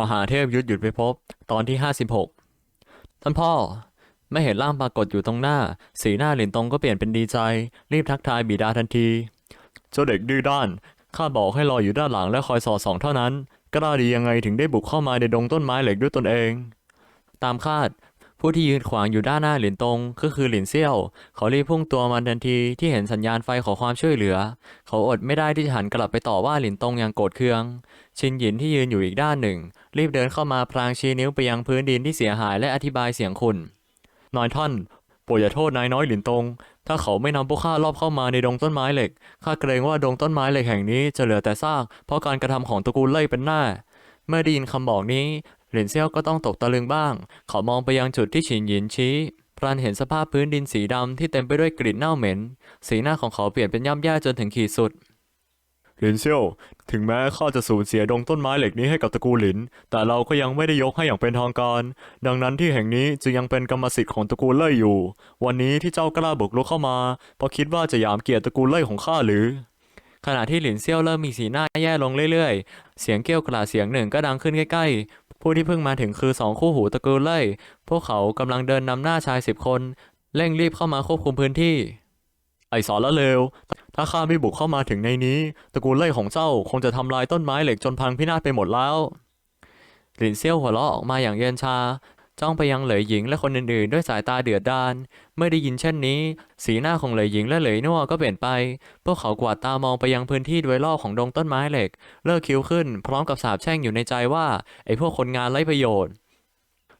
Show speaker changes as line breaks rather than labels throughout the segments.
มหาเทพยุทธหยุดไปพบ ตอนที่ 56 ท่านพ่อ ไม่เห็นร่างปรากฏอยู่ตรงหน้า สีหน้าหลินตงก็เปลี่ยนเป็นดีใจ รีบทักทายบิดาทันที เจ้าเด็กดื้อด้าน ข้าบอกให้รออยู่ด้านหลังและคอยสอดส่องเท่านั้นกล้าดียังไงถึงได้บุกเข้ามาในดงต้นไม้เหล็กด้วยตนเอง ตามคาด ผู้ที่ยืนขวางอยู่ด้านหน้าหลินตงก็คือหลินเซี่ยว เขารีบพุ่งตัวมาทันทีที่เห็นสัญญาณไฟขอความช่วยเหลือ เขาอดไม่ได้ที่จะหันกลับไปต่อว่าหลินตงอย่างโกรธเคือง ชินหยินที่ยืนอยู่อีกด้านหนึ่ง รีบเดินเข้ามาพลางชี้นิ้วไปยังพื้นดินที่เสียหายและอธิบายเสียงขุ่นนายท่านโปรดอย่าโทษนายน้อยหลินตง ถ้าเขาไม่นำพวกข้ารอบเข้ามาในดงต้นไม้เหล็ก ข้าเกรงว่าดงต้นไม้เหล็กแห่งนี้จะเหลือแต่ซาก เพราะการกระทำของตระกูลเล่ยเป็นหน้า เมื่อได้ยินคำบอกนี้ หลินเซี่ยวก็ต้องตกตะลึงบ้าง เขามองไปยังจุดที่ฉินหยินชี้ พรันเห็นสภาพพื้นดินสีดำที่เต็มไปด้วยกลิ่นเน่าเหม็น สีหน้าของเขาเปลี่ยนเป็นย่ำแย่จนถึงขีดสุดหลินเซี่ยว ถึงแม้ข้าจะสูญเสียดงต้นไม้เหล็กนี้ให้กับตระกูลหลิน แต่เราก็ยังไม่ได้ยกให้อย่างเป็นทางการ ดังนั้นที่แห่งนี้จึงยังเป็นกรรมสิทธิ์ของตระกูลเล่ยอยู่ วันนี้ที่เจ้ากล้าบุกรุกเข้ามา เพราะคิดว่าจะยามเกียรติตระกูลเล่ยของข้าหรือ ขณะที่หลินเซี่ยวเริ่มมีสีหน้าแย่ลงเรื่อยๆ เสียงเกี้ยวกราเสียงหนึ่งก็ดังขึ้นใกล้ๆ ผู้ที่เพิ่งมาถึงคือสองคู่หูตระกูลเล่ย พวกเขากำลังเดินนำหน้าชายสิบคน เร่งรีบเข้ามาควบคุมพื้นที่ ไอสารละเลว ถ้าข้าไม่บุกเข้ามาถึงในนี้ ตระกูลเล่ยของเจ้าคงจะทำลายต้นไม้เหล็กจนพังพินาศไปหมดแล้วหลินเซี่ยวหัวเราะออกมาอย่างเย็นชา จ้องไปยังเหลยหญิงและคนอื่นๆ ด้วยสายตาเดือดดาลเมื่อได้ยินเช่นนี้ สีหน้าของเหลยหญิงและเหลยนัวก็เปลี่ยนไป พวกเขากวาดตามองไปยังพื้นที่โดยรอบของดงต้นไม้เหล็ก เลิกคิ้วขึ้น พร้อมกับสาบแช่งอยู่ในใจว่าไอ้พวกคนงานไร้ประโยชน์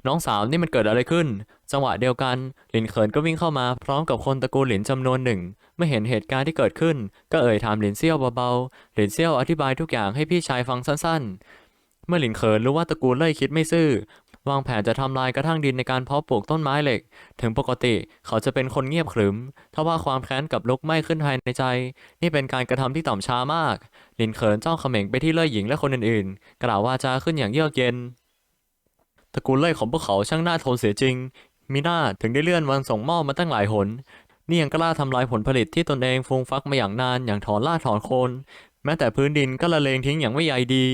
น้องสาวนี่มันเกิดอะไรขึ้น จังหวะเดียวกัน หลินเขินก็วิ่งเข้ามาพร้อมกับคนตระกูลหลินจำนวนหนึ่งเมื่อเห็นเหตุการณ์ที่เกิดขึ้น ก็เอ่ยถามหลินเซี่ยวเบาๆหลินเซี่ยวอธิบายทุกอย่างให้พี่ชายฟังสั้นๆเมื่อหลินเขินรู้ว่าตระกูลเล่ยคิดไม่ซื่อ วางแผนจะทำลายกระทั่งดินในการเพาะปลูกต้นไม้เหล็ก ถึงปกติเขาจะเป็นคนเงียบขรึมทว่าความแค้นกับลุกไหม้ขึ้นภายในใจ นี่เป็นการกระทำที่ต่ำช้ามากหลินเขินจ้องเขม่งไปที่เล่ยหญิงและคนอื่นๆ กล่าวว่าจาขึ้นอย่างเยือกเย็นตระกูลเล่ยของพวกเขาช่างน่าทนเสียจริง มีหน้าถึงได้เลื่อนวันส่งมอบมาตั้งหลายหนนี่ยังกล้าทำลายผลผลิตที่ตนเองฟูงฟักมาอย่างนานอย่างถอนรากถอนโคน แม้แต่พื้นดินก็ละเลงทิ้งอย่างไม่ใยดี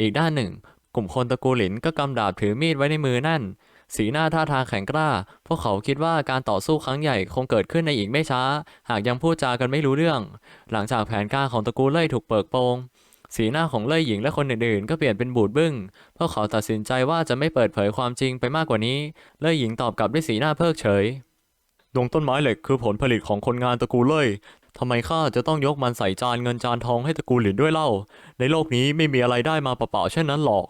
อีกด้านหนึ่ง กลุ่มคนตระกูลหลินก็กำดาบถือมีดไว้ในมือนั่น สีหน้าท่าทางแข็งกล้า พวกเขาคิดว่าการต่อสู้ครั้งใหญ่คงเกิดขึ้นในอีกไม่ช้า หากยังพูดจากันไม่รู้เรื่อง หลังจากแผนการของตระกูลเล่ยถูกเปิดโปง สีหน้าของเล่ยหญิงและคนอื่นๆ ก็เปลี่ยนเป็นบูดบึ้ง พวกเขาตัดสินใจว่าจะไม่เปิดเผยความจริงไปมากกว่านี้ เล่ยหญิงตอบกลับด้วยสีหน้าเพิกเฉย ดวงต้นไม้เหล็กคือผลผลิตของคนงานตระกูลเล่ยทำไมข้าจะต้องยกมันใส่จานเงินจานทองให้ตระกูลหลินด้วยเล่า ในโลกนี้ไม่มีอะไรได้มาเปล่าๆเช่นนั้นหรอก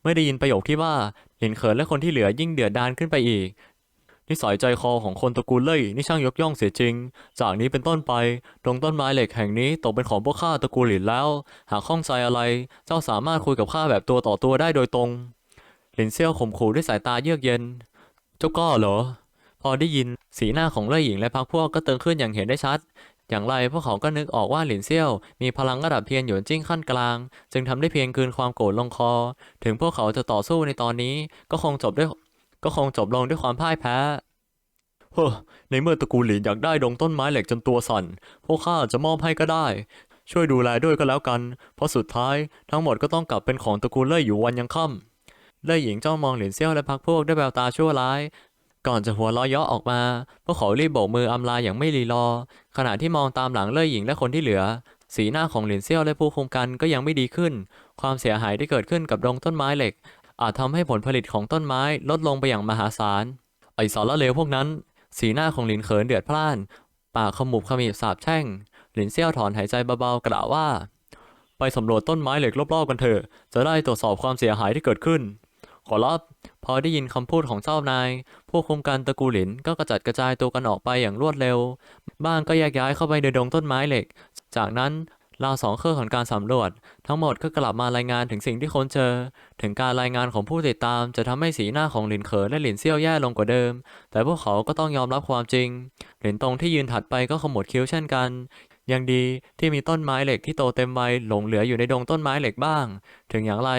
เมื่อได้ยินประโยคที่ว่าหลินเขินและคนที่เหลือยิ่งเดือดดานขึ้นไปอีก นิสัยใจคอของคนตระกูลเล่ยนี่ช่างยกย่องเสียจริง จากนี้เป็นต้นไปดงต้นไม้เหล็กแห่งนี้ตกเป็นของพวกข้าตระกูลหลินแล้ว หากข้องใจอะไร เจ้าสามารถคุยกับข้าแบบตัวต่อตัวได้โดยตรงหลินเซี่ยวข่มขู่ด้วยสายตาเยือกเย็น เจ้าก้อเหรอ พอได้ยินสีหน้าของเล่ยหญิงและพักพวกก็ตึงขึ้นอย่างเห็นได้ชัด อย่างไรพวกเขาก็นึกออกว่าหลินเซี่ยวมีพลังระดับเทียนหยวนจิ้งขั้นกลาง จึงทำได้เพียงคืนความโกรธลงคอ ถึงพวกเขาจะต่อสู้ในตอนนี้ก็คงจบด้วยก็คงจบลงด้วยความพ่ายแพ้เฮ้อในเมื่อตระกูลหลินอยากได้ดงต้นไม้เหล็กจนตัวสั่น พวกข้าจะมอบให้ก็ได้ ช่วยดูแลด้วยก็แล้วกัน เพราะสุดท้ายทั้งหมดก็ต้องกลับเป็นของตระกูลเล่ยอยู่วันยังค่ำเล่ยหญิงจ้องมองหลินเซี่ยวและพักพวกด้วยแววตาชั่วร้าย ก่อนจะหัวเราะเยาะออกมา พวกเขารีบโบกมืออำลาอย่างไม่รีรอ ขณะที่มองตามหลังเล่ยหญิงและคนที่เหลือ สีหน้าของหลินเซี่ยวและผู้คุมกันก็ยังไม่ดีขึ้น ความเสียหายที่เกิดขึ้นกับดงต้นไม้เหล็ก อาจทำให้ผลผลิตของต้นไม้ลดลงไปอย่างมหาศาล ไอสารละเลวพวกนั้น สีหน้าของหลินเขินเดือดพล่าน ปากขมุบขมิบสาบแช่ง หลินเซี่ยวถอนหายใจเบาๆกล่าวว่า ไปสำรวจต้นไม้เหล็กรอบๆกันเถอะ จะได้ตรวจสอบความเสียหายที่เกิดขึ้น ขอรับ พอได้ยินคำพูดของเจ้านายผู้คุมการตระกูลหลินก็กระจัดกระจายตัวกันออกไปอย่างรวดเร็ว บ้างก็แยกย้ายเข้าไปในดงต้นไม้เหล็ก จากนั้นราวสองเครื่องของการสำรวจ ทั้งหมดก็กลับมารายงานถึงสิ่งที่ค้นเจอ ถึงการรายงานของผู้ติดตามจะทำให้สีหน้าของหลินเขินและหลินเซี่ยวแย่ลงกว่าเดิม แต่พวกเขาก็ต้องยอมรับความจริง หลินตรงที่ยืนถัดไปก็ขมวดคิ้วเช่นกัน ยังดีที่มีต้นไม้เหล็กที่โตเต็มวัยหลงเหลืออยู่ในดงต้นไม้เหล็กบ้าง ถึงอย่างไร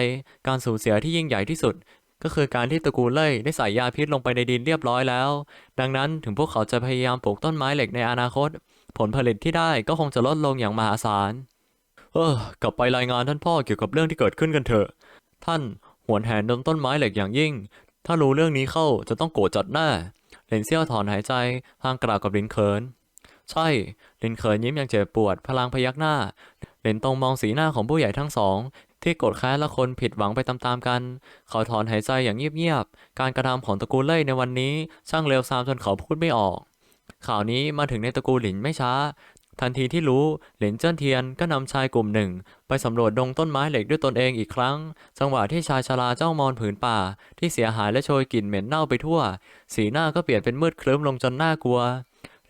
การสูญเสียที่ยิ่งใหญ่ที่สุด ก็คือการที่ตระกูลเล่ยได้ใส่ยาพิษลงไปในดินเรียบร้อยแล้ว ดังนั้นถึงพวกเขาจะพยายามปลูกต้นไม้เหล็กในอนาคต ผลผลิตที่ได้ก็คงจะลดลงอย่างมหาศาล เออกลับไปรายงานท่านพ่อเกี่ยวกับเรื่องที่เกิดขึ้นกันเถอะ ท่านหวนแหนดงต้นไม้เหล็กอย่างยิ่ง ถ้ารู้เรื่องนี้เข้าจะต้องโกรธจัดแน่เหลนเซี่ยวถอนหายใจพางกล่าวกับลินเขิน ใช่ ลินเขินยิ้มอย่างเจ็บปวด พลางพยักหน้าเหลนตรงมองสีหน้าของผู้ใหญ่ทั้งสอง ที่โกรธแค้นและคนผิดหวังไปตามๆกัน เขาถอนหายใจอย่างเงียบๆ การกระทำของตระกูลเล่ยในวันนี้ ช่างเลวทรามจนเขาพูดไม่ออก ข่าวนี้มาถึงในตระกูลหลินไม่ช้า ทันทีที่รู้ หลินเจิ้นเทียนก็นำชายกลุ่มหนึ่ง ไปสำรวจดงต้นไม้เหล็กด้วยตนเองอีกครั้ง จังหวะที่ชายชราเจ้ามอนผืนป่า ที่เสียหายและโชยกลิ่นเหม็นเน่าไปทั่ว สีหน้าก็เปลี่ยนเป็นมืดครึ้มลงจนน่ากลัว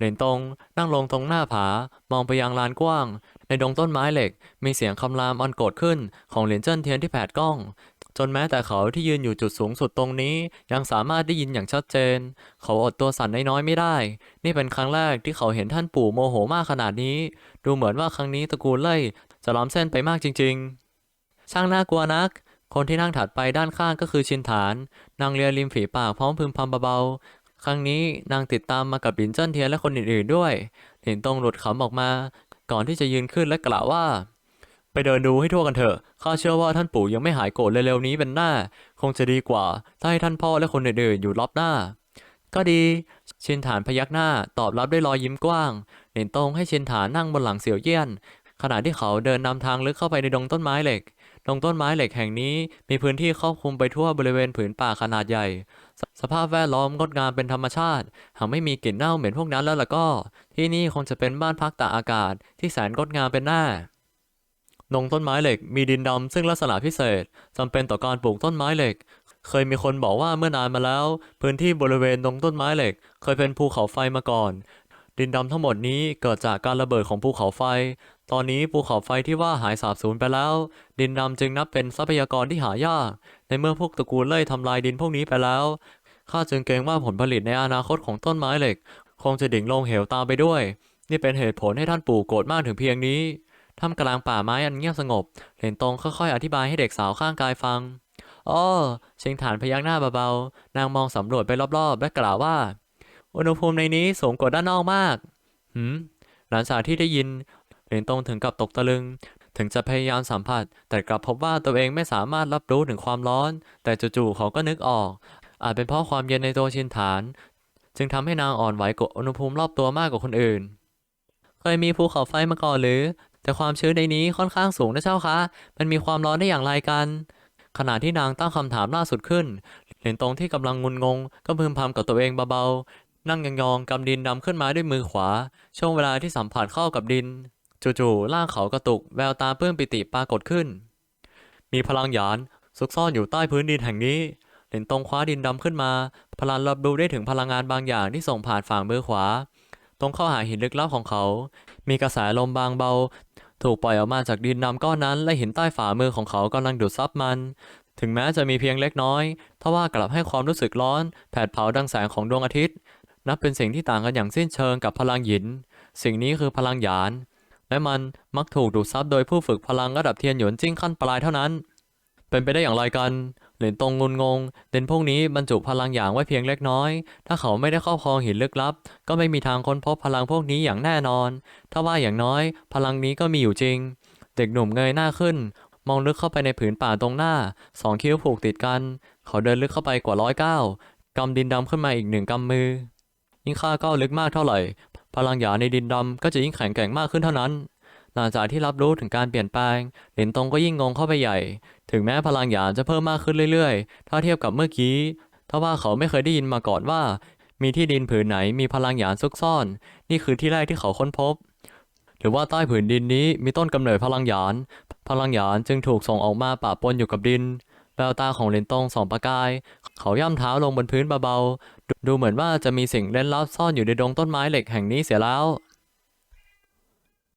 เหลนตงนั่งลงตรงหน้าผา มองไปยังลานกว้าง ในดงต้นไม้เหล็ก มีเสียงคำรามอันโกรธขึ้นของเหรียญเจิ้นเทียนที่แผดกล้อง จนแม้แต่เขาที่ยืนอยู่จุดสูงสุดตรงนี้ ยังสามารถได้ยินอย่างชัดเจน เขาอดตัวสั่นน้อยๆไม่ได้ นี่เป็นครั้งแรกที่เขาเห็นท่านปู่โมโหมากขนาดนี้ ดูเหมือนว่าครั้งนี้ตระกูลเล่ยจะล้ำเส้นไปมากจริง ๆ ช่างน่ากลัวนักคนที่นั่งถัดไปด้านข้างก็คือชินฐาน นางเลียริมฝีปากพร้อมพึมพำเบาๆ ครั้งนี้นางติดตามมากับหลินเจิ้นเทียนและคนอื่นๆด้วยหลินตงหลุดขำออกมา ก่อนที่จะยืนขึ้นและกล่าวว่า ไปเดินดูให้ทั่วกันเถอะ ข้าเชื่อว่าท่านปู่ยังไม่หายโกรธเร็วๆนี้เป็นหน้า คงจะดีกว่า ถ้าให้ท่านพ่อและคนอื่นๆอยู่รอบหน้า ก็ดี ชินฐานพยักหน้าตอบรับด้วยรอยยิ้มกว้างหลินตงให้ชินฐานนั่งบนหลังเสี่ยวเยี่ยน ขณะที่เขาเดินนำทางลึกเข้าไปในดงต้นไม้เหล็กดงต้นไม้เหล็กแห่งนี้มีพื้นที่ครอบคลุมไปทั่วบริเวณผืนป่าขนาดใหญ่ สภาพแวดล้อมงดงามเป็นธรรมชาติ หากไม่มีกลิ่นเน่าเหม็นพวกนั้นแล้วล่ะก็ ที่นี่คงจะเป็นบ้านพักตากอากาศที่แสนงดงามเป็นหน้าดงต้นไม้เหล็กมีดินดำซึ่งลักษณะพิเศษจำเป็นต่อการปลูกต้นไม้เหล็ก เคยมีคนบอกว่าเมื่อนานมาแล้ว พื้นที่บริเวณดงต้นไม้เหล็ก เคยเป็นภูเขาไฟมาก่อน ดินดำทั้งหมดนี้เกิดจากการระเบิดของภูเขาไฟ ตอนนี้ภูเขาไฟที่ว่าหายสาบสูญไปแล้ว ดินดำจึงนับเป็นทรัพยากรที่หายาก ในเมื่อพวกตระกูลเล่ยทำลายดินพวกนี้ไปแล้ว ข้าจึงเกรงว่าผลผลิตในอนาคตของต้นไม้เหล็ก คงจะดิ่งลงเหวตามไปด้วย นี่เป็นเหตุผลให้ท่านปู่โกรธมากถึงเพียงนี้ท่ามกลางป่าไม้อันเงียบสงบ เหรนตงค่อยๆ อธิบายให้เด็กสาวข้างกายฟัง อ้อเชิงฐานพยักหน้าเบาๆ นางมองสำรวจไปรอบๆ และกล่าวว่า อุณหภูมิในนี้สูงกว่าด้านนอกมาก หืม หลานสาวที่ได้ยิน เหรนตงถึงกับตกตะลึง ถึงจะพยายามสัมผัส แต่กลับพบว่าตัวเองไม่สามารถรับรู้ถึงความร้อน แต่จู่ๆเขาก็นึกออก อาจเป็นเพราะความเย็นในตัวชินฐาน จึงทำให้นางอ่อนไหวกว่าอุณหภูมิรอบตัวมากกว่าคนอื่น เคยมีภูเขาไฟมาก่อนหรือ แต่ความชื้นในนี้ค่อนข้างสูงนะเจ้าคะ มันมีความร้อนได้อย่างไรกัน ขณะที่นางตั้งคำถามล่าสุดขึ้น เหรียญตรงที่กำลังงุนงง ก็พึมพำกับตัวเองเบาๆ นั่งยองๆกำดินดำขึ้นมาด้วยมือขวา ช่วงเวลาที่สัมผัสเข้ากับดิน จู่ๆร่างเขากระตุก แววตาเปื้อนปิติปรากฏขึ้น มีพลังหยานซุกซ่อนอยู่ใต้พื้นดินแห่งนี้ หรียญตรงคว้าดินดำขึ้นมา พลันรับรู้ได้ถึงพลังงานบางอย่างที่ส่งผ่านฝ่ามือขวา ตรงเข้าหาหินลึกลับของเขา มีกระแสลมบางเบา ถูกปล่อยออกมาจากดินดำก้อนนั้น และหินใต้ฝ่ามือของเขากำลังดูดซับมัน ถึงแม้จะมีเพียงเล็กน้อยทว่ากลับให้ความรู้สึกร้อน แผดเผาดังแสงของดวงอาทิตย์ นับเป็นสิ่งที่ต่างกันอย่างสิ้นเชิงกับพลังหิน สิ่งนี้คือพลังหยาน และมันมักถูกดูดซับโดยผู้ฝึกพลังระดับเทียนหยวนจิ้งขั้นปลายเท่านั้น เป็นไปได้อย่างไรกัน หรียญตรงงุนงงเดนพวกนี้บรรจุพลังหยางไว้เพียงเล็กน้อย ถ้าเขาไม่ได้ครอบครองหินลึกลับ ก็ไม่มีทางค้นพบพลังพวกนี้อย่างแน่นอน ถ้าว่าอย่างน้อย พลังนี้ก็มีอยู่จริง เด็กหนุ่มเงยหน้าขึ้น มองลึกเข้าไปในผืนป่าตรงหน้า สองคิ้วผูกติดกัน เขาเดินลึกเข้าไปกว่าร้อยก้าวกำดินดำขึ้นมาอีกหนึ่งกำมือ ยิ่งข้าก้าวลึกมากเท่าไหร่ พลังหยาในดินดำก็จะยิ่งแข็งแกร่งมากขึ้นเท่านั้นหลังจากที่รับรู้ถึงการเปลี่ยนแปลง เหรียญตรงก็ยิ่งงงเข้าไปใหญ่ ถึงแม้พลังหยาจะเพิ่มมากขึ้นเรื่อยๆ ถ้าเทียบกับเมื่อกี้ถ้าว่าเขาไม่เคยได้ยินมาก่อนว่า มีที่ดินผืนไหนมีพลังหยานซุกซ่อน นี่คือที่แรกที่เขาค้นพบ หรือว่าใต้ผืนดินนี้มีต้นกำเนิดพลังหยาน พลังหยานจึงถูกส่งออกมาปะปนอยู่กับดิน แววตาของเหรนตงสองประกาย เขาย่ำเท้าลงบนพื้นเบาๆ ดูเหมือนว่าจะมีสิ่งเล่นลับซ่อนอยู่ในดงต้นไม้เหล็กแห่งนี้เสียแล้ว